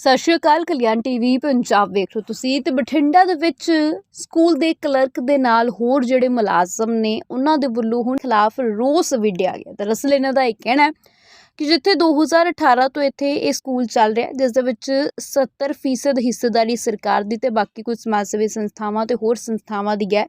ਸਤਿ ਸ਼੍ਰੀ ਅਕਾਲ, ਕਲਿਆਣ ਟੀਵੀ, ਪੰਜਾਬ ਵੇਖ ਰਹੇ ਤੁਸੀਂ ਤੇ ਬਠਿੰਡਾ ਦੇ ਵਿੱਚ ਸਕੂਲ ਦੇ ਕਲਰਕ ਦੇ ਨਾਲ ਹੋਰ ਜਿਹੜੇ ਮੁਲਾਜ਼ਮ ਨੇ, ਉਹਨਾਂ ਦੇ ਵੱਲੋਂ ਹੁਣ ਖਿਲਾਫ ਰੋਸ ਵਿੱਢਿਆ ਗਿਆ। ਦਰਅਸਲ ਇਹਨਾਂ ਦਾ ਇਹ ਕਹਿਣਾ ਹੈ ਕਿ ਜਿੱਥੇ 2018 ਤੋਂ ਇੱਥੇ ਇਹ ਸਕੂਲ ਚੱਲ ਰਿਹਾ, ਜਿਸ ਦੇ ਵਿੱਚ 70% ਹਿੱਸੇਦਾਰੀ ਸਰਕਾਰ ਦੀ ਤੇ ਬਾਕੀ ਕੁਝ ਸਮਾਜ ਸੇਵੀ ਸੰਸਥਾਵਾਂ ਤੇ ਹੋਰ ਸੰਸਥਾਵਾਂ ਦੀ ਹੈ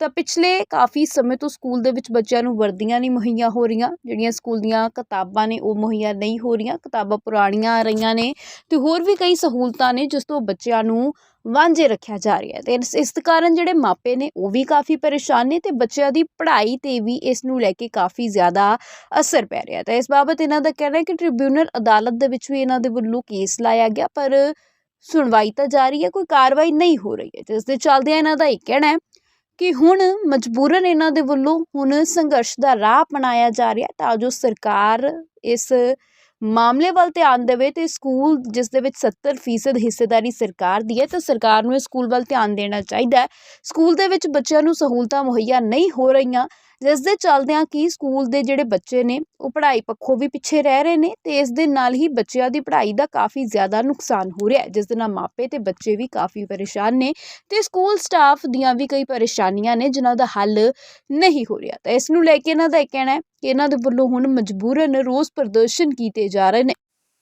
ਤਾਂ ਪਿਛਲੇ ਕਾਫੀ ਸਮੇਂ ਤੋਂ ਸਕੂਲ ਦੇ ਵਿੱਚ ਬੱਚਿਆਂ ਨੂੰ ਵਰਦੀਆਂ ਨਹੀਂ ਮੁਹੱਈਆ ਹੋ ਰਹੀਆਂ, ਜਿਹੜੀਆਂ ਸਕੂਲ ਦੀਆਂ ਕਿਤਾਬਾਂ ਨੇ ਉਹ ਮੁਹੱਈਆ ਨਹੀਂ ਹੋ ਰਹੀਆਂ, ਕਿਤਾਬਾਂ ਪੁਰਾਣੀਆਂ ਆ ਰਹੀਆਂ ਨੇ ਤੇ ਹੋਰ ਵੀ ਕਈ ਸਹੂਲਤਾਂ ਨੇ ਜਿਸ ਤੋਂ ਬੱਚਿਆਂ ਨੂੰ ਵਾਂਝੇ ਰੱਖਿਆ ਜਾ ਰਿਹਾ ਹੈ ਤੇ ਇਸ ਇਸ ਕਾਰਨ ਜਿਹੜੇ ਮਾਪੇ ਨੇ ਉਹ ਵੀ ਕਾਫੀ ਪਰੇਸ਼ਾਨ ਨੇ ਤੇ ਬੱਚਿਆਂ ਦੀ ਪੜ੍ਹਾਈ ਤੇ ਵੀ ਇਸ ਨੂੰ ਲੈ ਕੇ ਕਾਫੀ ਜ਼ਿਆਦਾ ਅਸਰ ਪੈ ਰਿਹਾ ਤਾਂ ਇਸ ਬਾਬਤ ਇਹਨਾਂ ਦਾ ਕਹਿਣਾ ਹੈ ਕਿ ਟ੍ਰਿਬਿਊਨਲ ਅਦਾਲਤ ਦੇ ਵਿੱਚ ਵੀ ਇਹਨਾਂ ਦੇ ਵੱਲੋਂ ਕੇਸ ਲਾਇਆ ਗਿਆ ਪਰ ਸੁਣਵਾਈ ਤਾਂ ਜਾਰੀ ਹੈ, ਕੋਈ ਕਾਰਵਾਈ ਨਹੀਂ ਹੋ ਰਹੀ ਹੈ। ਜਿਸ ਦੇ ਚੱਲਦਿਆਂ ਇਹਨਾਂ ਦਾ ਇਹ ਕਹਿਣਾ ਹੈ ਕਿ ਹੁਣ ਮਜਬੂਰਨ ਇਹਨਾਂ ਦੇ ਵੱਲੋਂ ਹੁਣ ਸੰਘਰਸ਼ ਦਾ ਰਾਹ ਅਪਣਾਇਆ ਜਾ ਰਿਹਾ ਤਾਂ ਜੋ ਸਰਕਾਰ ਇਸ ਮਾਮਲੇ ਵੱਲ ਧਿਆਨ ਦੇਵੇ ਤੇ ਸਕੂਲ ਜਿਸ ਦੇ ਵਿੱਚ 70% ਹਿੱਸੇਦਾਰੀ ਸਰਕਾਰ ਦੀ ਹੈ ਤਾਂ ਸਰਕਾਰ ਨੂੰ ਇਸ ਸਕੂਲ ਵੱਲ ਧਿਆਨ ਦੇਣਾ ਚਾਹੀਦਾ ਹੈ। ਸਕੂਲ ਦੇ ਵਿੱਚ ਬੱਚਿਆਂ ਨੂੰ ਸਹੂਲਤਾਂ ਮੁਹੱਈਆ ਨਹੀਂ ਹੋ ਰਹੀਆਂ ਜਿਸ ਦੇ ਚੱਲਦਿਆਂ ਕਿ ਸਕੂਲ ਦੇ ਜਿਹੜੇ ਬੱਚੇ ਨੇ ਉਹ ਪੜ੍ਹਾਈ ਪੱਖੋਂ ਵੀ ਪਿੱਛੇ ਰਹਿ ਰਹੇ ਨੇ ਤੇ ਇਸ ਦੇ ਨਾਲ ਹੀ ਬੱਚਿਆਂ ਦੀ ਪੜ੍ਹਾਈ ਦਾ ਕਾਫੀ ਜ਼ਿਆਦਾ ਨੁਕਸਾਨ ਹੋ ਰਿਹਾ ਹੈ ਜਿਸ ਦੇ ਨਾਲ ਮਾਪੇ ਤੇ ਬੱਚੇ ਵੀ ਕਾਫੀ ਪਰੇਸ਼ਾਨ ਨੇ ਤੇ ਸਕੂਲ ਸਟਾਫ ਦੀਆਂ ਵੀ ਕਈ ਪਰੇਸ਼ਾਨੀਆਂ ਨੇ ਜਿਨ੍ਹਾਂ ਦਾ ਹੱਲ ਨਹੀਂ ਹੋ ਰਿਹਾ। ਤਾਂ ਇਸ ਨੂੰ ਲੈ ਕੇ ਇਹਨਾਂ ਦਾ ਇਹ ਕਹਿਣਾ ਹੈ ਕਿ ਇਹਨਾਂ ਦੇ ਵੱਲੋਂ ਹੁਣ ਮਜਬੂਰਨ ਰੋਸ ਪ੍ਰਦਰਸ਼ਨ ਕੀਤੇ ਜਾ ਰਹੇ ਨੇ।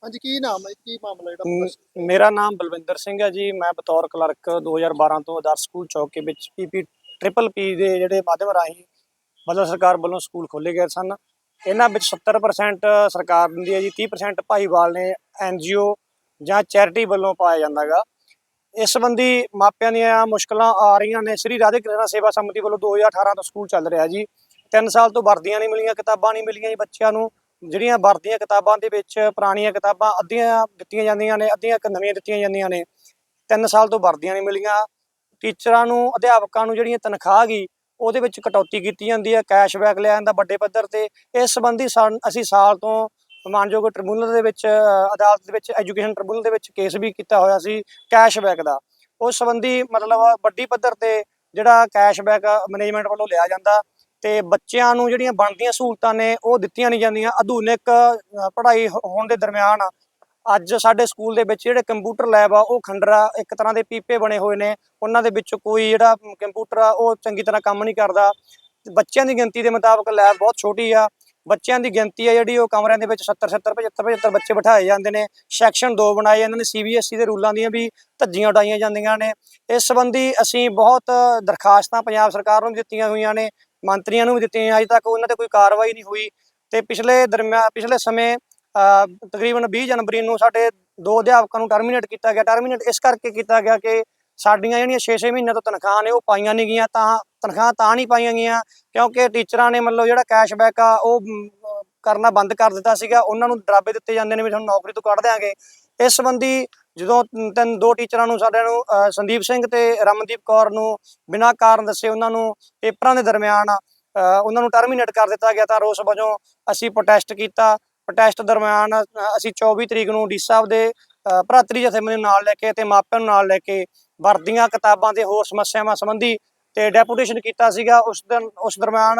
ਹਾਂਜੀ ਕੀ ਨਾਮ ਹੈ? ਕੀ ਮਾਮਲਾ ਜਿਹੜਾ ਮੇਰਾ ਨਾਮ ਬਲਵਿੰਦਰ ਸਿੰਘ ਹੈ ਜੀ। ਮੈਂ ਬਤੌਰ ਕਲਰਕ 2012 ਤੋਂ ਆਦਰਸ਼ ਸਕੂਲ ਚੌਕੇ ਵਿੱਚ ਪੀਪੀ ਟ੍ਰਿਪਲ ਪੀ ਦੇ ਜਿਹੜੇ ਮਾਧਿਅਮ ਰਾਹੀਂ ਮਤਲਬ ਸਰਕਾਰ ਵੱਲੋਂ ਸਕੂਲ ਖੋਲੇ ਗਏ ਸਨ। ਇਹਨਾਂ ਵਿੱਚ 70% ਸਰਕਾਰ ਦਿੰਦੀ ਹੈ ਜੀ 30% ਭਾਈਵਾਲ ਨੇ ਐਨਜੀਓ ਜਾਂ ਚੈਰਿਟੀ ਵੱਲੋਂ ਪਾਇਆ ਜਾਂਦਾਗਾ ਇਸ ਸੰਬੰਧੀ ਮਾਪਿਆਂ ਦੀਆਂ ਮੁਸ਼ਕਲਾਂ ਆ ਰਹੀਆਂ ਨੇ। ਸ੍ਰੀ ਰਾਧੇ ਕ੍ਰਿਸ਼ਨਾ ਸੇਵਾ ਸਮਿਤੀ ਵੱਲੋਂ 2018 ਤੋਂ ਸਕੂਲ ਚੱਲ ਰਿਹਾ ਜੀ। 3 ਸਾਲ ਤੋਂ ਵਰਦੀਆਂ ਨਹੀਂ ਮਿਲੀਆਂ, ਕਿਤਾਬਾਂ ਨਹੀਂ ਮਿਲੀਆਂ ਜੀ ਬੱਚਿਆਂ ਨੂੰ। ਜਿਹੜੀਆਂ ਵਰਦੀਆਂ ਕਿਤਾਬਾਂ ਦੇ ਵਿੱਚ ਪੁਰਾਣੀਆਂ ਕਿਤਾਬਾਂ ਅੱਧੀਆਂ ਦਿੱਤੀਆਂ ਜਾਂਦੀਆਂ ਨੇ, ਅੱਧੀਆਂ ਨਵੀਆਂ ਦਿੱਤੀਆਂ ਜਾਂਦੀਆਂ ਨੇ। 3 ਸਾਲ ਤੋਂ ਵਰਦੀਆਂ ਨਹੀਂ ਮਿਲੀਆਂ। ਟੀਚਰਾਂ ਨੂੰ, ਅਧਿਆਪਕਾਂ ਨੂੰ ਜਿਹੜੀਆਂ ਤਨਖਾਹ ਗਈ ਉਹਦੇ ਵਿੱਚ ਕਟੌਤੀ ਕੀਤੀ ਜਾਂਦੀ ਹੈ ਕੈਸ਼ਬੈਕ ਲਿਆ ਜਾਂਦਾ ਵੱਡੇ ਪੱਧਰ ਤੇ। ਇਸ ਸੰਬੰਧੀ ਸਾਨ- ਅਸੀਂ ਸਾਲ ਤੋਂ ਮਾਨਯੋਗ ਟ੍ਰਿਬਿਊਨਲ ਦੇ ਵਿੱਚ, ਅਦਾਲਤ ਦੇ ਵਿੱਚ ਐਜੂਕੇਸ਼ਨ ਟ੍ਰਿਬਿਊਨਲ ਦੇ ਵਿੱਚ ਕੇਸ ਵੀ ਕੀਤਾ ਹੋਇਆ ਸੀ ਕੈਸ਼ਬੈਕ ਦਾ। ਉਸ ਸੰਬੰਧੀ ਮਤਲਬ ਵੱਡੀ ਪੱਧਰ ਤੇ ਜਿਹੜਾ ਕੈਸ਼ਬੈਕ ਮੈਨੇਜਮੈਂਟ ਵੱਲੋਂ ਲਿਆ ਜਾਂਦਾ ਤੇ ਬੱਚਿਆਂ ਨੂੰ ਜਿਹੜੀਆਂ ਬਣਦੀਆਂ ਸਹੂਲਤਾਂ ਨੇ, ਉਹ ਦਿੱਤੀਆਂ ਨਹੀਂ ਜਾਂਦੀਆਂ। ਆਧੁਨਿਕ ਪੜ੍ਹਾਈ ਹੋਣ ਦੇ ਦਰਮਿਆਨ ਅੱਜ ਸਾਡੇ ਸਕੂਲ ਦੇ ਵਿੱਚ ਜਿਹੜੇ ਕੰਪਿਊਟਰ ਲੈਬ ਆ, ਉਹ ਖੰਡਰਾ ਇੱਕ ਤਰ੍ਹਾਂ ਦੇ ਪੀਪੇ ਬਣੇ ਹੋਏ ਨੇ। ਉਹਨਾਂ ਦੇ ਵਿੱਚ ਕੋਈ ਜਿਹੜਾ ਕੰਪਿਊਟਰ ਆ, ਉਹ ਚੰਗੀ ਤਰ੍ਹਾਂ ਕੰਮ ਨਹੀਂ ਕਰਦਾ। ਬੱਚਿਆਂ ਦੀ ਗਿਣਤੀ ਦੇ ਮੁਤਾਬਕ ਲੈਬ ਬਹੁਤ ਛੋਟੀ ਆ। ਬੱਚਿਆਂ ਦੀ ਗਿਣਤੀ ਆ ਜਿਹੜੀ, ਉਹ ਕਮਰਿਆਂ ਦੇ ਵਿੱਚ 70 70 75 75 ਬੱਚੇ ਬਿਠਾਏ ਜਾਂਦੇ ਨੇ। ਸੈਕਸ਼ਨ 2 ਬਣਾਏ ਜਾਂਦੇ ਨੇ, ਸੀਬੀਐਸਈ ਦੇ ਰੂਲਾਂ ਦੀਆਂ ਵੀ ਧੱਜੀਆਂ ਉਡਾਈਆਂ ਜਾਂਦੀਆਂ ਨੇ। ਇਸ ਸੰਬੰਧੀ ਅਸੀਂ ਬਹੁਤ ਦਰਖਾਸਤਾਂ ਪੰਜਾਬ ਸਰਕਾਰ ਨੂੰ ਵੀ ਦਿੱਤੀਆਂ ਹੋਈਆਂ ਨੇ, ਮੰਤਰੀਆਂ ਨੂੰ ਵੀ ਦਿੱਤੀਆਂ ਅਜੇ ਤੱਕ ਉਹਨਾਂ ਤੇ ਕੋਈ ਕਾਰਵਾਈ ਨਹੀਂ ਹੋਈ। ਤੇ ਪਿਛਲੇ ਦਰਮਿਆਨ ਪਿਛਲੇ ਸਮੇਂ ਤਕਰੀਬਨ 20 ਜਨਵਰੀ ਨੂੰ ਸਾਡੇ ਦੋ ਅਧਿਆਪਕਾਂ ਨੂੰ ਟਰਮੀਨੇਟ ਕੀਤਾ ਗਿਆ। ਟਰਮੀਨੇਟ ਇਸ ਕਰਕੇ ਕੀਤਾ ਗਿਆ ਕਿ ਸਾਡੀਆਂ ਜਿਹੜੀਆਂ 6-6 ਮਹੀਨਿਆਂ ਤੋਂ ਤਨਖਾਹਾਂ ਨੇ, ਉਹ ਪਾਈਆਂ ਨਹੀਂ ਗਈਆਂ। ਤਾਂ ਤਨਖਾਹਾਂ ਤਾਂ ਨਹੀਂ ਪਾਈਆਂ ਗਈਆਂ, ਕਿਉਂਕਿ ਟੀਚਰਾਂ ਨੇ ਮਤਲਬ ਜਿਹੜਾ ਕੈਸ਼ਬੈਕ ਆ, ਉਹ ਕਰਨਾ ਬੰਦ ਕਰ ਦਿੱਤਾ ਸੀਗਾ। ਉਹਨਾਂ ਨੂੰ ਡਰਾਬੇ ਦਿੱਤੇ ਜਾਂਦੇ ਨੇ ਵੀ ਤੁਹਾਨੂੰ ਨੌਕਰੀ ਤੋਂ ਕੱਢ ਦਿਆਂਗੇ। ਇਸ ਸੰਬੰਧੀ ਜਦੋਂ ਤਿੰਨ- ਦੋ ਟੀਚਰਾਂ ਨੂੰ ਸਾਡੇ ਨੂੰ ਸੰਦੀਪ ਸਿੰਘ ਤੇ ਰਮਨਦੀਪ ਕੌਰ ਨੂੰ ਬਿਨਾਂ ਕਾਰਨ ਦੱਸੇ ਉਹਨਾਂ ਨੂੰ ਪੇਪਰਾਂ ਦੇ ਦਰਮਿਆਨ ਉਹਨਾਂ ਨੂੰ ਟਰਮੀਨੇਟ ਕਰ ਦਿੱਤਾ ਗਿਆ ਤਾਂ ਰੋਸ ਵਜੋਂ ਅਸੀਂ ਪ੍ਰੋਟੈਸਟ ਕੀਤਾ। ਪ੍ਰੋਟੈਸਟ ਦਰਮਿਆਨ ਅਸੀਂ 24 ਤਰੀਕ ਨੂੰ ਡੀ ਸਾਹਿਬ ਦੇ ਭਰਾਤਰੀ ਜਥੇਬੰਦੀ ਨੂੰ ਨਾਲ ਲੈ ਕੇ ਤੇ ਮਾਪਿਆਂ ਨੂੰ ਨਾਲ ਲੈ ਕੇ ਵਰਦੀਆਂ ਕਿਤਾਬਾਂ ਤੇ ਹੋਰ ਸਮੱਸਿਆਵਾਂ ਸੰਬੰਧੀ ਤੇ ਡੈਪੂਟੇਸ਼ਨ ਕੀਤਾ ਸੀਗਾ। ਉਸ ਦਿਨ ਉਸ ਦਰਮਿਆਨ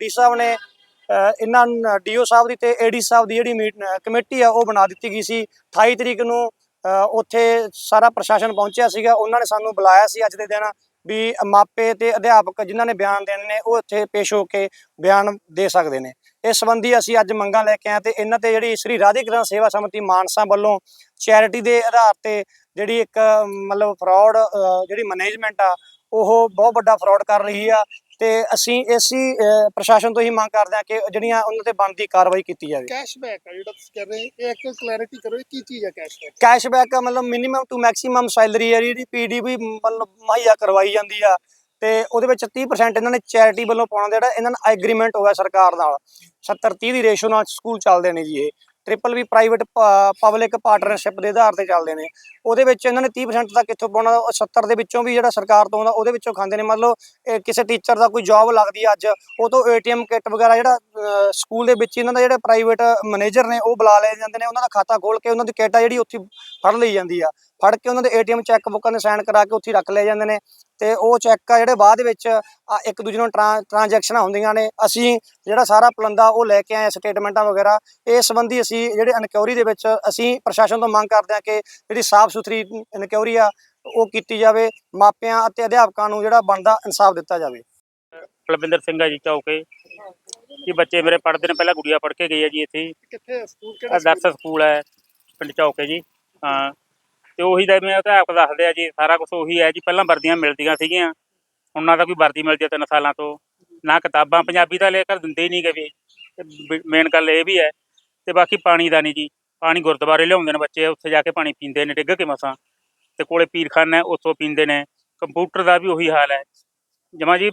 ਡੀ ਸਾਹਿਬ ਨੇ ਅ, ਇਹਨਾਂ ਡੀਓ ਸਾਹਿਬ ਦੀ ਤੇ ਏਡੀ ਸਾਹਿਬ ਦੀ ਜਿਹੜੀ ਮੀਟ- ਕਮੇਟੀ ਆ ਉਹ ਬਣਾ ਦਿੱਤੀ ਗਈ ਸੀ। 28 ਤਰੀਕ ਨੂੰ ਉੱਥੇ ਸਾਰਾ ਪ੍ਰਸ਼ਾਸਨ ਪਹੁੰਚਿਆ ਸੀਗਾ। ਉਹਨਾਂ ਨੇ ਸਾਨੂੰ ਬੁਲਾਇਆ ਸੀ ਅੱਜ ਦੇ ਦਿਨ ਵੀ ਮਾਪੇ ਤੇ ਅਧਿਆਪਕ ਜਿਨ੍ਹਾਂ ਨੇ ਬਿਆਨ ਦੇਣੇ ਨੇ ਉਹ ਇੱਥੇ ਪੇਸ਼ ਹੋ ਕੇ ਬਿਆਨ ਦੇ ਸਕਦੇ ਨੇ। ਇਸ ਸੰਬੰਧੀ ਅਸੀਂ ਅੱਜ ਮੰਗਾਂ ਲੈ ਕੇ ਆਏ ਤੇ ਇਹਨਾਂ ਤੇ ਜਿਹੜੀ ਸ੍ਰੀ ਰਾਧੇ ਕ੍ਰਿਸ਼ਨ ਸੇਵਾ ਸਮਿਤੀ ਮਾਨਸਾ ਵੱਲੋਂ ਚੈਰਿਟੀ ਦੇ ਆਧਾਰ ਤੇ ਜਿਹੜੀ ਇੱਕ ਮਤਲਬ ਫਰਾਡ ਜਿਹੜੀ ਮੈਨੇਜਮੈਂਟ ਆ ਉਹ ਬਹੁਤ ਵੱਡਾ ਫਰਾਡ ਕਰ ਰਹੀ ਆ ਤੇ ਅਸੀਂ ਇਸੀ ਪ੍ਰਸ਼ਾਸਨ ਤੋਂ ਹੀ ਮੰਗ ਕਰਦੇ ਆ ਕਿ ਜਿਹੜੀਆਂ ਉਹਨਾਂ ਤੇ ਬਣਦੀ ਕਾਰਵਾਈ ਕੀਤੀ ਜਾਵੇ। ਕੈਸ਼ਬੈਕ ਹੈ ਜਿਹੜਾ ਤੁਸੀਂ ਕਹਿ ਰਹੇ ਇਹ ਇੱਕ ਕਲੈਰਿਟੀ ਕਰੋ ਇਹ ਕੀ ਚੀਜ਼ ਹੈ ਕੈਸ਼ਬੈਕ ਕੈਸ਼ਬੈਕ ਮਤਲਬ ਮਿਨੀਮਮ ਟੂ ਮੈਕਸਿਮਮ ਸੈਲਰੀ ਹੈ ਜਿਹੜੀ ਪੀਡੀਪੀ ਮਤਲਬ ਮੁਹੱਈਆ ਕਰਵਾਈ ਜਾਂਦੀ ਆ। ਤੇ ਉਹਦੇ ਵਿੱਚ 30% ਇਹਨਾਂ ਨੇ ਚੈਰਿਟੀ ਵੱਲੋਂ ਪਾਉਣਾ ਜਿਹੜਾ ਇਹਨਾਂ ਨਾਲ ਐਗਰੀਮੈਂਟ ਹੋਇਆ ਸਰਕਾਰ ਨਾਲ। 70 30 ਦੀ ਰੇਸ਼ੋ ਨਾਲ ਸਕੂਲ ਚੱਲਦੇ ਨੇ ਜੀ ਇਹ। Triple V private public partnership ਦੇ ਆਧਾਰ ਤੇ ਚੱਲਦੇ ਨੇ। ਉਹਦੇ ਵਿੱਚ ਇਹਨਾਂ ਨੇ 30% ਤੱਕ ਕਿੱਥੋਂ ਪਾਉਣਾ, ਉਹ 70 ਦੇ ਵਿੱਚੋਂ ਵੀ ਜਿਹੜਾ ਸਰਕਾਰ ਤੋਂ ਆਉਂਦਾ, ਉਹਦੇ ਵਿੱਚੋਂ ਖਾਂਦੇ ਨੇ। ਮਤਲਬ ਕਿਸੇ ਟੀਚਰ ਦਾ ਕੋਈ ਜੌਬ ਲੱਗਦੀ ਆ ਅੱਜ, ਉਹ ਤੋਂ ਏਟੀਐਮ ਕਿੱਟ ਵਗੈਰਾ ਜਿਹੜਾ ਸਕੂਲ ਦੇ ਵਿੱਚ ਇਹਨਾਂ ਦਾ ਜਿਹੜੇ ਪ੍ਰਾਈਵੇਟ ਮੈਨੇਜਰ ਨੇ, ਉਹ ਬੁਲਾ ਲਏ ਜਾਂਦੇ ਨੇ। ਉਹਨਾਂ ਦਾ ਖਾਤਾ ਖੋਲ ਕੇ ਉਹਨਾਂ ਦੀ ਕਿੱਟ ਆ ਜਿਹੜੀ ਉੱਥੇ ਫੜ ਲਈ ਜਾਂਦੀ ਆ। ਫੜ ਕੇ ਉਹਨਾਂ ਦੇ ਏਟੀਐਮ ਚੈੱਕ ਬੁੱਕਾਂ ਦੇ ਸਾਈਨ ਕਰਾ ਕੇ ਉੱਥੇ ਰੱਖ ਲਏ ਜਾਂਦੇ ਨੇ। ਤੇ ਉਹ ਚੈੱਕ ਆ ਜਿਹੜੇ ਬਾਅਦ ਵਿੱਚ ਇੱਕ ਦੂਜੇ ਨੂੰ ਟ੍ਰਾਂਜੈਕਸ਼ਨਾਂ ਹੁੰਦੀਆਂ ਨੇ। ਅਸੀਂ ਜਿਹੜਾ ਸਾਰਾ ਪਲੰਦਾ ਉਹ ਲੈ ਕੇ ਆਏ ਸਟੇਟਮੈਂਟਾਂ ਵਗੈਰਾ। ਇਸ ਸੰਬੰਧੀ ਅਸੀਂ ਜਿਹੜੇ ਇਨਕੁਆਇਰੀ ਦੇ ਵਿੱਚ ਅਸੀਂ ਪ੍ਰਸ਼ਾਸਨ ਤੋਂ ਮੰਗ ਕਰਦੇ ਹਾਂ ਕਿ ਜਿਹੜੀ ਸਾਫ਼ ਸੁਥਰੀ ਇਨਕੁਆਇਰੀ ਆ ਉਹ ਕੀਤੀ ਜਾਵੇ ਮਾਪਿਆਂ ਅਤੇ ਅਧਿਆਪਕਾਂ ਨੂੰ ਜਿਹੜਾ ਬਣਦਾ ਇਨਸਾਫ ਦਿੱਤਾ ਜਾਵੇ। ਕੁਲਵਿੰਦਰ ਸਿੰਘ ਆ ਜੀ ਚੌਕੇ। ਜੀ ਬੱਚੇ ਮੇਰੇ ਪੜ੍ਹਦੇ ਨੇ ਪਹਿਲਾਂ ਗੁੜੀਆ ਪੜ੍ਹ ਕੇ ਗਈ ਹੈ ਜੀ ਇੱਥੇ। ਕਿੱਥੇ ਸਕੂਲ ਕਿਹੜਾ ਆਦਰਸ਼ ਸਕੂਲ ਹੈ ਪਿੰਡ ਚੌਕੇ ਜੀ। ਹਾਂ। ਤੇ ਉਹੀ ਦਾ ਮੈਂ ਅਧਿਆਪਕ ਦੱਸਦੇ ਆ ਜੀ, ਸਾਰਾ ਕੁਝ ਉਹੀ ਹੈ ਜੀ, ਪਹਿਲਾਂ ਵਰਦੀਆਂ ਮਿਲਦੀਆਂ ਸੀਗੀਆਂ, ਉਹਨਾਂ ਦਾ ਕੋਈ ਵਰਦੀ ਮਿਲਦੀ ਹੈ ਤਿੰਨ ਸਾਲਾਂ ਤੋਂ। ਨਾ ਕਿਤਾਬਾਂ ਪੰਜਾਬੀ ਦਾ ਲੈ ਕਰ ਦਿੰਦੇ ਹੀ ਨਹੀਂ ਗਏ ਵੀ। ਮੇਨ ਗੱਲ ਇਹ ਵੀ ਹੈ, ਤੇ ਬਾਕੀ ਪਾਣੀ ਦਾ ਨਹੀਂ ਜੀ, ਪਾਣੀ ਗੁਰਦੁਆਰੇ ਲਿਆਉਂਦੇ ਨੇ ਬੱਚੇ, ਉੱਥੇ ਜਾ ਕੇ ਪਾਣੀ ਪੀਂਦੇ ਨੇ, ਡਿੱਗ ਕੇ ਮਸਾਂ। ਤੇ ਕੋਲੇ ਪੀਰਖਾਨਾ ਹੈ, ਉੱਥੋਂ ਪੀਂਦੇ ਨੇ। ਕੰਪਿਊਟਰ ਦਾ ਵੀ ਉਹੀ ਹਾਲ ਹੈ। ਜਮਾ ਜੀ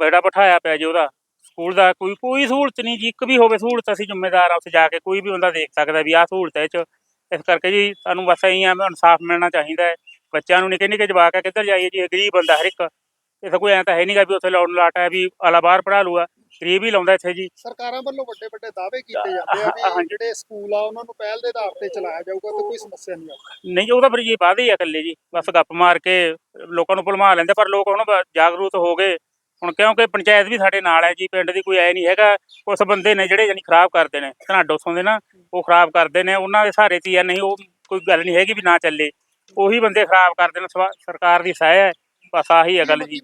ਬੜਾ ਬਿਠਾਇਆ ਪਿਆ ਜੀ ਉਹਦਾ। ਸਕੂਲ ਦਾ ਕੋਈ ਕੋਈ ਸਹੂਲਤ ਨਹੀਂ ਜੀ, ਇੱਕ ਵੀ ਹੋਵੇ ਸਹੂਲਤ ਅਸੀਂ ਜ਼ਿੰਮੇਦਾਰ ਆ, ਉੱਥੇ ਜਾ ਕੇ ਕੋਈ ਵੀ ਬੰਦਾ ਦੇਖ ਸਕਦਾ ਵੀ ਆਹ ਸਹੂਲਤ ਹੈ ਇਹ ਚ। ਇਸ ਕਰਕੇ ਜੀ ਸਾਨੂੰ ਬਸ ਇਹੀ ਆ ਇਨਸਾਫ ਮਿਲਣਾ ਚਾਹੀਦਾ ਹੈ। ਬੱਚਿਆਂ ਨੂੰ ਨਿੱਕੇ ਨਿੱਕੇ ਜਵਾਕ ਆ ਕਿੱਧਰ ਜਾਈਏ ਜੀ ਗਰੀਬ ਬੰਦਾ ਹਰ ਇੱਕ। ਇਹ ਤਾਂ ਕੋਈ ਐਂ ਤਾਂ ਹੈ ਨਹੀਂਗਾ ਵੀ ਉੱਥੇ ਲਾਉਣ ਲਾਟ ਹੈ ਵੀ ਆਲਾ ਬਾਹਰ ਪੜਾ ਲੂਗਾ ਗਰੀਬ ਹੀ ਲਾਉਂਦਾ ਇੱਥੇ ਜੀ। ਸਰਕਾਰਾਂ ਵੱਲੋਂ ਵੱਡੇ ਵੱਡੇ ਦਾਅਵੇ ਕੀਤੇ ਜਾਂਦੇ ਆ ਵੀ। ਜਿਹੜੇ ਸਕੂਲ ਆ ਉਹਨਾਂ ਨੂੰ ਪਹਿਲ ਦੇ ਆਧਾਰ ਤੇ ਚਲਾਇਆ ਜਾਊਗਾ ਤੇ ਕੋਈ ਸਮੱਸਿਆ ਨਹੀਂ ਆਊਗੀ। ਨਹੀਂ ਉਹ ਤਾਂ ਫਿਰ ਜੀ ਵਾਅਦੇ ਹੀ ਆ ਇਕੱਲੇ ਜੀ। ਬਸ ਗੱਪ ਮਾਰ ਕੇ ਲੋਕਾਂ ਨੂੰ ਭੁਲਮਾ ਲੈਂਦੇ ਪਰ ਲੋਕ ਹੁਣ ਜਾਗਰੂਕ ਹੋ ਗਏ। ਹੁਣ ਕਿਉਂਕਿ ਪੰਚਾਇਤ ਵੀ ਸਾਡੇ ਨਾਲ ਹੈ ਜੀ ਪਿੰਡ ਦੀ ਕੋਈ ਐ ਨਹੀਂ ਹੈਗਾ ਕੁਛ ਬੰਦੇ ਨੇ ਜਿਹੜੇ ਯਾਨੀ ਖਰਾਬ ਕਰਦੇ ਨੇ ਧਨਾਡੋ ਤੋਂ ਦੇ ਨਾ ਉਹ ਖਰਾਬ ਕਰਦੇ ਨੇ ਉਹਨਾਂ ਦੇ ਸਹਾਰੇ ਆ ਨਹੀਂ ਉਹ ਕੋਈ ਗੱਲ ਨਹੀਂ ਹੈਗੀ ਵੀ ਨਾ ਚੱਲੇ ਉਹੀ ਬੰਦੇ ਖਰਾਬ ਕਰਦੇ ਨੇ ਸਰਕਾਰ ਦੀ ਸਹਾਇ ਹੈ ਬਸ ਆਹੀ ਹੈ ਗੱਲ ਜੀ।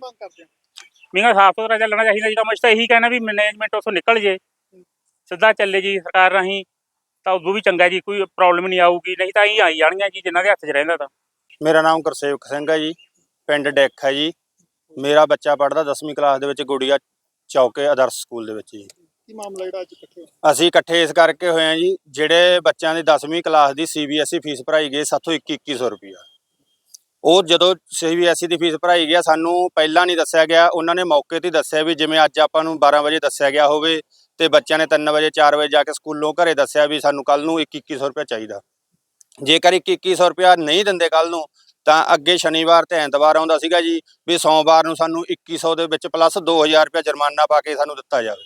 ਮੰਗ ਸਾਫ਼ ਸੁਥਰਾ ਚੱਲਣਾ ਚਾਹੀਦਾ ਜੀ ਕੰਮ ਅਸੀਂ ਤਾਂ ਇਹੀ ਕਹਿਣਾ ਵੀ ਮੈਨੇਜਮੈਂਟ ਉਥੋਂ ਨਿਕਲ ਜੇ ਸਿੱਧਾ ਚੱਲੇ ਜੀ ਸਰਕਾਰ ਰਾਹੀਂ ਤਾਂ ਉਦੋਂ ਵੀ ਚੰਗਾ ਜੀ ਕੋਈ ਪ੍ਰੋਬਲਮ ਨਹੀਂ ਆਊਗੀ ਨਹੀਂ ਤਾਂ ਹੀ ਆਈ ਜਾਣੀਆਂ ਜੀ ਜਿਨ੍ਹਾਂ ਦੇ ਹੱਥ 'ਚ ਰਹਿੰਦਾ ਤਾਂ। ਮੇਰਾ ਨਾਮ ਗੁਰਸੇਵਕ ਸਿੰਘ ਹੈ ਜੀ ਪਿੰਡ ਡੈਕ ਹੈ ਜੀ। ਮੇਰਾ ਬੱਚਾ ਪੜ੍ਹਦਾ 10ਵੀਂ ਕਲਾਸ ਦੇ ਵਿੱਚ ਗੁੜੀਆ ਚੌਕੇ ਆਦਰਸ਼ ਸਕੂਲ ਦੇ ਵਿੱਚ ਜੀ। ਕੀ ਮਾਮਲਾ ਜਿਹੜਾ ਅੱਜ ਇਕੱਠੇ ਹੋਇਆ? ਅਸੀਂ ਇਕੱਠੇ ਇਸ ਕਰਕੇ ਹੋਏ ਹਾਂ ਜੀ ਜਿਹੜੇ ਬੱਚਿਆਂ ਦੀ 10ਵੀਂ ਕਲਾਸ ਦੀ ਸੀਬੀਐਸਈ ਫੀਸ ਭਰਾਈ ਗਈ ਸਾਥੋਂ 2100 ਰੁਪਇਆ। ਉਹ ਜਦੋਂ ਸੀਬੀਐਸਈ ਦੀ ਫੀਸ ਭਰਾਈ ਗਿਆ ਸਾਨੂੰ ਪਹਿਲਾਂ ਨਹੀਂ ਦੱਸਿਆ ਗਿਆ ਉਹਨਾਂ ਨੇ ਮੌਕੇ ਤੇ ਹੀ ਦੱਸਿਆ ਵੀ ਜਿਵੇਂ ਅੱਜ ਆਪਾਂ ਨੂੰ 12 ਵਜੇ ਦੱਸਿਆ ਗਿਆ ਹੋਵੇ ਤੇ ਬੱਚਿਆਂ ਨੇ 3 ਵਜੇ 4 ਵਜੇ ਜਾ ਕੇ ਸਕੂਲੋਂ ਘਰੇ ਦੱਸਿਆ ਵੀ ਸਾਨੂੰ ਕੱਲ ਨੂੰ 2100 ਰੁਪਇਆ ਚਾਹੀਦਾ। ਜੇਕਰ 2100 ਰੁਪਇਆ ਨਹੀਂ ਦਿੰਦੇ ਕੱਲ ਨੂੰ, ਤਾਂ ਅੱਗੇ ਸ਼ਨੀਵਾਰ ਤੇ ਐਤਵਾਰ ਆਉਂਦਾ ਸੀਗਾ ਜੀ ਵੀ ਸੋਮਵਾਰ ਨੂੰ ਸਾਨੂੰ 2100 ਦੇ ਵਿੱਚ ਪਲੱਸ 2000 ਰੁਪਇਆ ਜੁਰਮਾਨਾ ਪਾ ਕੇ ਸਾਨੂੰ ਦਿੱਤਾ ਜਾਵੇ।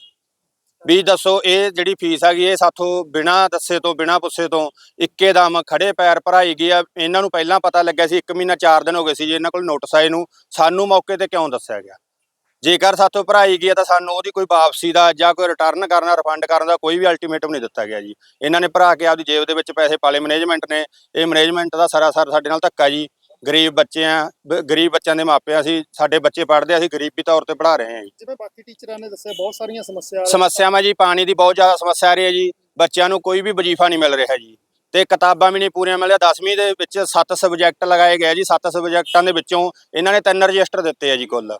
ਵੀ ਦੱਸੋ ਇਹ ਜਿਹੜੀ ਫੀਸ ਹੈਗੀ, ਇਹ ਸਾਥੋਂ ਬਿਨਾ ਦੱਸੇ ਤੋਂ, ਬਿਨਾ ਪੁੱਛੇ ਤੋਂ ਇੱਕੇ ਦਮ ਖੜੇ ਪੈਰ ਭਰਾਈ ਗਈ ਆ। ਇਹਨਾਂ ਨੂੰ ਪਹਿਲਾਂ ਪਤਾ ਲੱਗਿਆ ਸੀ 1 ਮਹੀਨਾ 4 ਦਿਨ ਹੋ ਗਏ ਸੀ ਜੀ ਇਹਨਾਂ ਕੋਲ ਨੋਟਿਸ ਆਏ ਨੂੰ। ਸਾਨੂੰ ਮੌਕੇ ਤੇ ਕਿਉਂ ਦੱਸਿਆ ਗਿਆ? ਜੇਕਰ ਸਾਥੋਂ ਭਰਾਈ ਗਈ ਆ ਤਾਂ ਸਾਨੂੰ ਉਹਦੀ ਕੋਈ ਵਾਪਸੀ ਦਾ ਜਾਂ ਕੋਈ ਰਿਟਰਨ ਕਰਨਾ ਰਿਫੰਡ ਕਰਨ ਦਾ ਕੋਈ ਵੀ ਅਲਟੀਮੇਟਮ ਨਹੀਂ ਦਿੱਤਾ ਗਿਆ ਜੀ। ਇਹਨਾਂ ਨੇ ਭਰਾ ਕੇ ਆਪਦੀ ਜੇਬ ਦੇ ਵਿੱਚ ਪੈਸੇ ਪਾਲੇ। ਮੈਨੇਜਮੈਂਟ ਨੇ ਇਹ ਮੈਨੇਜਮੈਂਟ ਦਾ ਸਰਾਸਰ ਸਾਡੇ ਨਾਲ ਧੱਕਾ ਜੀ। ਗਰੀਬ ਬੱਚੇ ਆ ਗਰੀਬ ਬੱਚਿਆਂ ਦੇ ਮਾਪੇ ਆ ਅਸੀਂ ਸਾਡੇ ਬੱਚੇ ਪੜ੍ਹਦੇ ਆ, ਅਸੀਂ ਗਰੀਬੀ ਤੌਰ ਤੇ ਪੜ੍ਹਾ ਰਹੇ ਹਾਂ ਜੀ। ਜਿਵੇਂ ਬਾਕੀ ਟੀਚਰਾਂ ਨੇ ਦੱਸਿਆ ਬਹੁਤ ਸਾਰੀਆਂ ਸਮੱਸਿਆ ਸਮੱਸਿਆਵਾਂ ਜੀ ਪਾਣੀ ਦੀ ਬਹੁਤ ਜ਼ਿਆਦਾ ਸਮੱਸਿਆ ਆ ਰਹੀ ਹੈ ਜੀ। ਬੱਚਿਆਂ ਨੂੰ ਕੋਈ ਵੀ ਵਜੀਫਾ ਨਹੀਂ ਮਿਲ ਰਿਹਾ ਜੀ। ਤੇ ਕਿਤਾਬਾਂ ਵੀ ਨਹੀਂ ਪੂਰੀਆਂ ਮਿਲਿਆ 10ਵੀਂ ਦੇ ਵਿੱਚ 7 ਸਬਜੈਕਟ ਲਗਾਏ ਗਏ ਜੀ। 7 ਸਬਜੈਕਟਾਂ ਦੇ ਵਿੱਚੋਂ ਇਹਨਾਂ ਨੇ ਤਿੰਨ ਰਜਿਸਟਰ ਦਿੱਤੇ ਆ ਜੀ ਕੁੱਲ।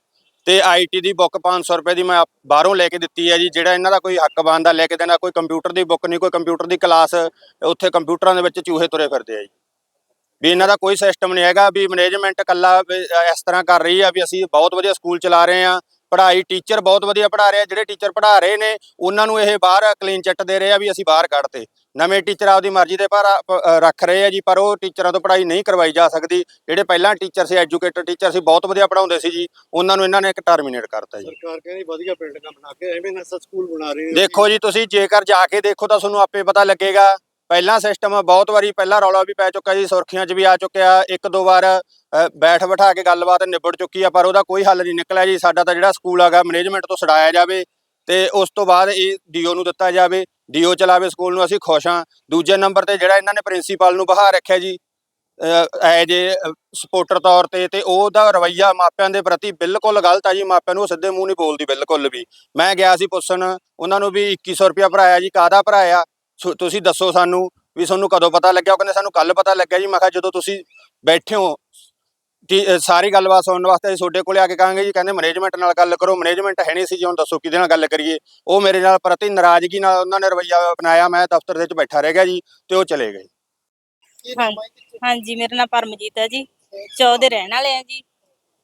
ਤੇ ਆਈਟੀ ਦੀ ਬੁੱਕ 500 ਰੁਪਏ ਦੀ ਮੈਂ ਬਾਹਰੋਂ ਲੈ ਕੇ ਦਿੱਤੀ ਹੈ ਜੀ ਜਿਹੜਾ ਇਹਨਾਂ ਦਾ ਕੋਈ ਹੱਕ ਬਣਦਾ ਲੈ ਕੇ ਦੇਣਾ ਕੋਈ ਕੰਪਿਊਟਰ ਦੀ ਬੁੱਕ ਨਹੀਂ ਕੋਈ ਕੰਪਿਊਟਰ ਦੀ ਕਲਾਸ ਉੱਥੇ ਕੰਪਿਊਟਰਾਂ ਦੇ ਵਿੱਚ ਚੂਹੇ ਤੁਰੇ ਫਿਰਦੇ ਆ ਜੀ। ਵੀ ਇਹਨਾਂ ਦਾ ਕੋਈ ਸਿਸਟਮ ਨਹੀਂ ਹੈਗਾ ਵੀ ਮੈਨੇਜਮੈਂਟ ਕੱਲਾ ਵੀ, ਇਸ ਤਰ੍ਹਾਂ ਕਰ ਰਹੀ ਆ ਵੀ ਅਸੀਂ ਬਹੁਤ ਵਧੀਆ ਸਕੂਲ ਚਲਾ ਰਹੇ ਆ ਪੜ੍ਹਾਈ ਟੀਚਰ ਬਹੁਤ ਵਧੀਆ ਪੜ੍ਹਾ ਰਹੇ ਆ ਜਿਹੜੇ ਟੀਚਰ ਪੜ੍ਹਾ ਰਹੇ ਨੇ ਉਹਨਾਂ ਨੂੰ ਇਹ ਬਾਹਰ ਕਲੀਨ ਚਿੱਟ ਦੇ ਰਹੇ ਆ ਵੀ ਅਸੀਂ ਬਾਹਰ ਕੱਢਤੇ ਨਵੇਂ ਟੀਚਰ ਆਪਦੀ ਮਰਜ਼ੀ ਦੇ ਪਰ ਰੱਖ ਰਹੇ ਆ ਜੀ ਪਰ ਉਹ ਟੀਚਰਾਂ ਤੋਂ ਪੜ੍ਹਾਈ ਨਹੀਂ ਕਰਵਾਈ ਜਾ ਸਕਦੀ। ਜਿਹੜੇ ਪਹਿਲਾਂ ਟੀਚਰ ਸੀ ਐਜੂਕੇਟਡ ਟੀਚਰ ਸੀ ਬਹੁਤ ਵਧੀਆ ਪੜ੍ਹਾਉਂਦੇ ਸੀ ਜੀ। ਉਹਨਾਂ ਨੂੰ ਇਹਨਾਂ ਨੇ ਇੱਕ ਟਰਮੀਨੇਟ ਕਰਤਾ ਜੀ। ਸਰਕਾਰ ਕਹਿੰਦੀ ਵਧੀਆ ਬਿਲਡਿੰਗਾਂ ਬਣਾ ਕੇ ਐਵੇਂ ਨਾ ਸਕੂਲ ਬਣਾ ਰਹੇ। ਦੇਖੋ ਜੀ ਤੁਸੀਂ ਜੇਕਰ ਜਾ ਕੇ ਦੇਖੋ ਤਾਂ ਤੁਹਾਨੂੰ ਆਪੇ ਪਤਾ ਲੱਗੇਗਾ। ਪਹਿਲਾਂ ਸਿਸਟਮ ਬਹੁਤ ਵਾਰੀ ਪਹਿਲਾਂ ਰੌਲਾ ਵੀ ਪੈ ਚੁੱਕਾ ਜੀ ਸੁਰਖੀਆਂ 'ਚ ਵੀ ਆ ਚੁੱਕਿਆ। ਇੱਕ ਦੋ ਵਾਰ ਬੈਠ ਬਿਠਾ ਕੇ ਗੱਲਬਾਤ ਨਿਬੜ ਚੁੱਕੀ ਆ ਪਰ ਉਹਦਾ ਕੋਈ ਹੱਲ ਨਹੀਂ ਨਿਕਲਿਆ ਜੀ। ਸਾਡਾ ਤਾਂ ਜਿਹੜਾ ਸਕੂਲ ਹੈਗਾ ਮੈਨੇਜਮੈਂਟ ਤੋਂ ਛਡਾਇਆ ਜਾਵੇ ਤੇ ਉਸ ਤੋਂ ਬਾਅਦ ਇਹ ਡੀਓ ਨੂੰ ਦਿੱਤਾ ਜਾਵੇ। ਡੀਓ ਚਲਾਵੇ ਸਕੂਲ ਨੂੰ, ਅਸੀਂ ਖੁਸ਼ ਹਾਂ। ਦੂਜੇ ਨੰਬਰ ਤੇ ਜਿਹੜਾ ਇਹਨਾਂ ਨੇ ਪ੍ਰਿੰਸੀਪਲ ਨੂੰ ਬਹਾ ਰੱਖਿਆ ਜੀ ਐਜ ਏ ਸਪੋਰਟਰ ਤੌਰ ਤੇ ਤੇ ਉਹਦਾ ਰਵਈਆ ਮਾਪਿਆਂ ਦੇ ਪ੍ਰਤੀ ਬਿਲਕੁਲ ਗਲਤ ਆ ਜੀ। ਮਾਪਿਆਂ ਨੂੰ ਸਿੱਧੇ ਮੂੰਹ ਨਹੀਂ ਬੋਲਦੀ ਬਿਲਕੁਲ ਵੀ। ਮੈਂ ਗਿਆ ਸੀ ਪੁੱਛਣ, ਉਹਨਾਂ ਨੂੰ ਵੀ 2100 ਰੁਪਇਆ ਭਰਾਇਆ ਜੀ। ਕਾਹਦਾ ਭਰਾਇਆ? ਤੁਸੀਂ ਦੱਸੋ ਸਾਨੂੰ ਵੀ ਤੁਹਾਨੂੰ ਕਦੋਂ ਪਤਾ ਲੱਗਿਆ? ਉਹ ਕਹਿੰਦੇ, ਸਾਨੂੰ ਕੱਲ ਪਤਾ ਲੱਗਿਆ ਜੀ। ਮੈਂ ਕਿਹਾ, ਜਦੋਂ ਤੁਸੀਂ ਬੈਠੇ ਹੋ ਸਾਰੀ ਗੱਲਬਾਤ ਸੁਣਨ ਵਾਸਤੇ ਅਸੀਂ ਤੁਹਾਡੇ ਕੋਲੇ ਆ ਕੇ ਕਹਾਂਗੇ ਜੀ, ਕਹਿੰਦੇ ਮੈਨੇਜਮੈਂਟ ਨਾਲ ਗੱਲ ਕਰੋ ਮੈਨੇਜਮੈਂਟ ਹੈ ਨਹੀਂ ਸੀ ਜੀ, ਹੁਣ ਦੱਸੋ ਕਿਹਦੇ ਨਾਲ ਗੱਲ ਕਰੀਏ। ਉਹ ਮੇਰੇ ਨਾਲ ਪ੍ਰਤੀ ਨਾਰਾਜ਼ਗੀ ਨਾਲ ਉਹਨਾਂ ਨੇ ਰਵਈਆ ਅਪਣਾਇਆ, ਮੈਂ ਦਫ਼ਤਰ ਦੇ ਵਿੱਚ ਬੈਠਾ ਰਹਿ ਗਿਆ ਜੀ, ਤੇ ਉਹ ਚਲੇ ਗਏ। ਹਾਂਜੀ, ਮੇਰਾ ਨਾਮ ਪਰਮਜੀਤ ਹੈ ਜੀ, ਚੌ ਦੇ ਰਹਿਣ ਵਾਲੇ ਆ ਜੀ।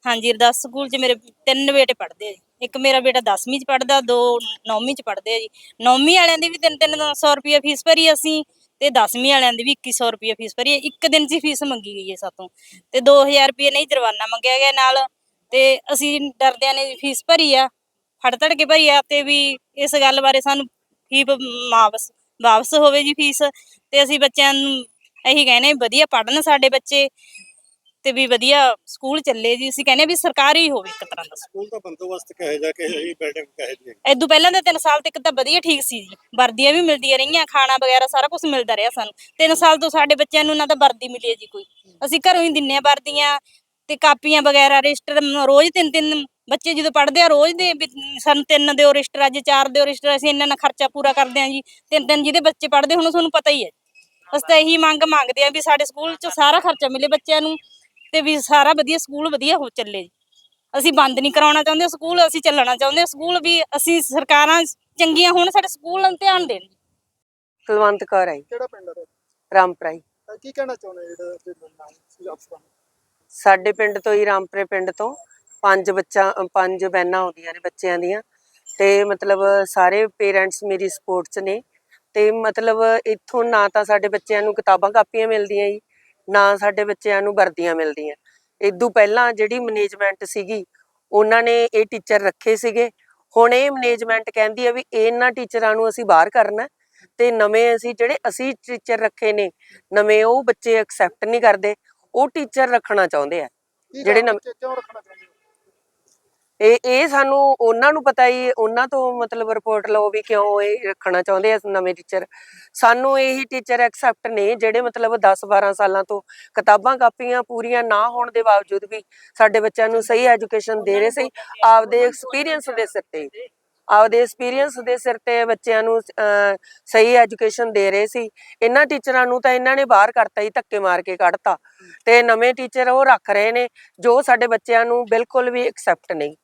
ਹਾਂਜੀ ਅਰਦਾਸ ਸਕੂਲ 'ਚ ਮੇਰੇ ਤਿੰਨ ਬੇਟੇ ਪੜ੍ਹਦੇ ਆ ਜੀ। ਇੱਕ ਮੇਰਾ ਬੇਟਾ 10ਵੀਂ 'ਚ ਪੜ੍ਹਦਾ, ਦੋ 9ਵੀਂ 'ਚ ਪੜ੍ਹਦੇ ਆ ਜੀ। 9ਵੀਂ ਵਾਲਿਆਂ ਦੀ ਵੀ 3-300 ਰੁਪਏ ਫੀਸ ਭਰੀ ਅਸੀਂ ਤੇ 10ਵੀਂ ਵਾਲਿਆਂ ਦੀ ਵੀ 2100 ਰੁਪਏ ਫੀਸ ਭਰੀ ਹੈ। ਇੱਕ ਦਿਨ 'ਚ ਫੀਸ ਮੰਗੀ ਗਈ ਹੈ ਸਾਤੋਂ। ਤੇ 2000 ਰੁਪਏ ਨਹੀਂ ਜੁਰਮਾਨਾ ਮੰਗਿਆ ਗਿਆ ਨਾਲ। ਤੇ ਅਸੀਂ ਡਰਦਿਆਂ ਨੇ ਫੀਸ ਭਰੀ ਆ, ਫੜ ਤੜ ਕੇ ਭਰੀ ਆ ਤੇ ਵੀ ਇਸ ਗੱਲ ਬਾਰੇ ਸਾਨੂੰ ਫੀ ਵਾਪਸ ਵਾਪਸ ਹੋਵੇ ਜੀ ਫੀਸ। ਤੇ ਅਸੀਂ ਬੱਚਿਆਂ ਨੂੰ ਇਹੀ ਕਹਿੰਦੇ ਵਧੀਆ ਪੜਨ ਸਾਡੇ ਬੱਚੇ। ਤੇ ਵੀ ਵਧੀਆ ਸਕੂਲ ਚੱਲੇ ਜੀ। ਅਸੀਂ ਕਹਿੰਦੇ ਆ ਵੀ ਸਰਕਾਰੀ ਹੋਵੇ ਇੱਕ ਤਰ੍ਹਾਂ ਦਾ। ਸਕੂਲ ਦਾ ਬੰਦੋਬਸਤ ਕਹੇ ਜਾ ਕੇ ਇਹ ਬਿਲਡਿੰਗ ਕਹੇ ਜੀ ਇਦੋਂ ਪਹਿਲਾਂ ਦੇ 3 ਸਾਲ ਤੱਕ ਤਾਂ ਵਧੀਆ ਠੀਕ ਸੀ ਜੀ। ਵਰਦੀਆਂ ਵੀ ਮਿਲਦੀਆਂ ਰਹੀਆਂ ਖਾਣਾ ਵਗੈਰਾ ਸਾਰਾ ਕੁਝ ਮਿਲਦਾ ਰਿਹਾ ਸਾਨੂੰ। 3 ਸਾਲ ਤੋਂ ਸਾਡੇ ਬੱਚਿਆਂ ਨੂੰ ਨਾ ਤਾਂ ਵਰਦੀ ਮਿਲੀ ਹੈ ਜੀ ਕੋਈ। ਅਸੀਂ ਘਰੋਂ ਹੀ ਦਿੰਨੇ ਆ ਵਰਦੀਆਂ ਤੇ ਕਾਪੀਆਂ ਵਗੈਰਾ ਰਜਿਸਟਰ ਰੋਜ਼ ਤਿੰਨ ਤਿੰਨ ਬੱਚੇ ਜਦੋਂ ਪੜ੍ਹਦੇ ਆ ਰੋਜ਼ ਦੇ ਸਾਨੂੰ ਤਿੰਨ ਦਿਓ ਰਜਿਸਟਰ ਅੱਜ ਚਾਰ ਦਿਓ ਰਜਿਸਟਰ ਅਸੀਂ ਇੰਨਾ ਨਾ ਖਰਚਾ ਪੂਰਾ ਕਰਦੇ ਆ ਜੀ। ਤਿੰਨ ਤਿੰਨ ਜਿਹਦੇ ਬੱਚੇ ਪੜ੍ਹਦੇ ਹੁਣ ਤੁਹਾਨੂੰ ਪਤਾ ਹੀ ਹੈ। ਅਸੀਂ ਤਾਂ ਇਹੀ ਮੰਗ ਮੰਗਦੇ ਆ ਵੀ ਸਾਡੇ ਸਕੂਲ 'ਚ ਸਾਰਾ ਖਰਚਾ ਮਿਲੇ ਬੱਚਿਆਂ ਨੂੰ। ਤੇ ਵੀ ਸਾਰਾ ਵਧੀਆ ਸਕੂਲ ਵਧੀਆ ਹੋ ਚੱਲੇ। ਜੀ ਅਸੀਂ ਬੰਦ ਨਹੀਂ ਕਰਾਉਣਾ ਚਾਹੁੰਦੇ ਸਕੂਲ ਅਸੀਂ ਚੱਲਣਾ ਚਾਹੁੰਦੇ ਸਕੂਲ ਵੀ ਅਸੀਂ ਸਰਕਾਰਾਂ ਚੰਗੀਆਂ ਹੋਣ ਸਾਡੇ ਸਕੂਲ ਵੱਲ ਧਿਆਨ ਦੇਣ। ਕੁਲਵੰਤ ਕੌਰ ਆਈ। ਕਿਹੜਾ ਪਿੰਡ ਹੈ ਰਾਮਪਰਾਈ ਕੀ ਕਹਿਣਾ ਚਾਹੁੰਦੇ ਜਿਹੜਾ ਨਾਮ ਨੂੰ? ਸਾਡੇ ਪਿੰਡ ਤੋਂ ਹੀ ਰਾਮਪਰੇ ਪਿੰਡ ਤੋਂ ਪੰਜ ਬੱਚਾ ਪੰਜ ਬੈਨਾਂ ਆਉਂਦੀਆਂ ਨੇ ਬੱਚਿਆਂ ਦੀਆਂ। ਤੇ ਮਤਲਬ ਸਾਰੇ ਪੇਰੈਂਟਸ ਮੇਰੀ ਸਪੋਰਟ 'ਚ ਨੇ। ਤੇ ਮਤਲਬ ਇੱਥੋਂ ਨਾ ਤਾਂ ਸਾਡੇ ਬੱਚਿਆਂ ਨੂੰ ਕਿਤਾਬਾਂ ਕਾਪੀਆਂ ਮਿਲਦੀਆਂ ਜੀ। ਨਾ ਸਾਡੇ ਬੱਚਿਆਂ ਨੂੰ ਵਰਦੀਆਂ ਮਿਲਦੀਆਂ। ਇਦੋਂ ਪਹਿਲਾਂ ਜਿਹੜੀ ਮੈਨੇਜਮੈਂਟ ਸੀਗੀ ਉਹਨਾਂ ਨੇ ਇਹ ਟੀਚਰ ਰੱਖੇ ਸੀਗੇ। ਹੁਣ ਇਹ ਮੈਨੇਜਮੈਂਟ ਕਹਿੰਦੀ ਹੈ ਵੀ ਇਹਨਾਂ ਟੀਚਰਾਂ ਨੂੰ ਅਸੀਂ ਬਾਹਰ ਕਰਨਾ ਤੇ ਨਵੇਂ ਅਸੀਂ ਜਿਹੜੇ ਅਸੀਂ ਟੀਚਰ ਰੱਖੇ ਨੇ ਨਵੇਂ ਉਹ ਬੱਚੇ ਐਕਸੈਪਟ ਨਹੀਂ ਕਰਦੇ ਉਹ ਟੀਚਰ ਰੱਖਣਾ ਚਾਹੁੰਦੇ ਆ। ਜਿਹੜੇ ਨਵੇਂ- ਕਿ- ਕਿਉਂ ਰੱਖਣਾ ਚਾਹੁੰਦੇ ਹੋ? ਇਹ ਇਹ ਸਾਨੂੰ ਉਹਨਾਂ ਨੂੰ ਪਤਾ ਹੀ, ਉਹਨਾਂ ਤੋਂ ਮਤਲਬ ਰਿਪੋਰਟ ਲਓ ਵੀ ਕਿਉਂ ਇਹ ਰੱਖਣਾ ਚਾਹੁੰਦੇ ਆ ਨਵੇਂ ਟੀਚਰ ਸਾਨੂੰ ਇਹੀ ਟੀਚਰ ਐਕਸੈਪਟ ਨੇ ਜਿਹੜੇ ਮਤਲਬ 10 12 ਸਾਲਾਂ ਤੋਂ ਕਿਤਾਬਾਂ ਕਾਪੀਆਂ ਪੂਰੀਆਂ ਨਾ ਹੋਣ ਦੇ ਬਾਵਜੂਦ ਵੀ ਸਾਡੇ ਬੱਚਿਆਂ ਨੂੰ ਸਹੀ ਐਜੂਕੇਸ਼ਨ ਦੇ ਰਹੇ ਸੀ। ਆਪਦੇ ਐਕਸਪੀਰੀਅੰਸ ਦੇ ਸਿਰ ਤੇ। ਆਪਦੇ ਐਕਸਪੀਰੀਅੰਸ ਦੇ ਸਿਰ ਤੇ ਬੱਚਿਆਂ ਨੂੰ ਸਹੀ ਐਜੂਕੇਸ਼ਨ ਦੇ ਰਹੇ ਸੀ। ਇਹਨਾਂ ਟੀਚਰਾਂ ਨੂੰ ਤਾਂ ਇਹਨਾਂ ਨੇ ਬਾਹਰ ਕਰਤਾ ਹੀ, ਧੱਕੇ ਮਾਰ ਕੇ ਕੱਢਤਾ। ਤੇ ਨਵੇਂ ਟੀਚਰ ਉਹ ਰੱਖ ਰਹੇ ਨੇ, ਜੋ ਸਾਡੇ ਬੱਚਿਆਂ ਨੂੰ ਬਿਲਕੁਲ ਵੀ ਐਕਸੈਪਟ ਨਹੀਂ।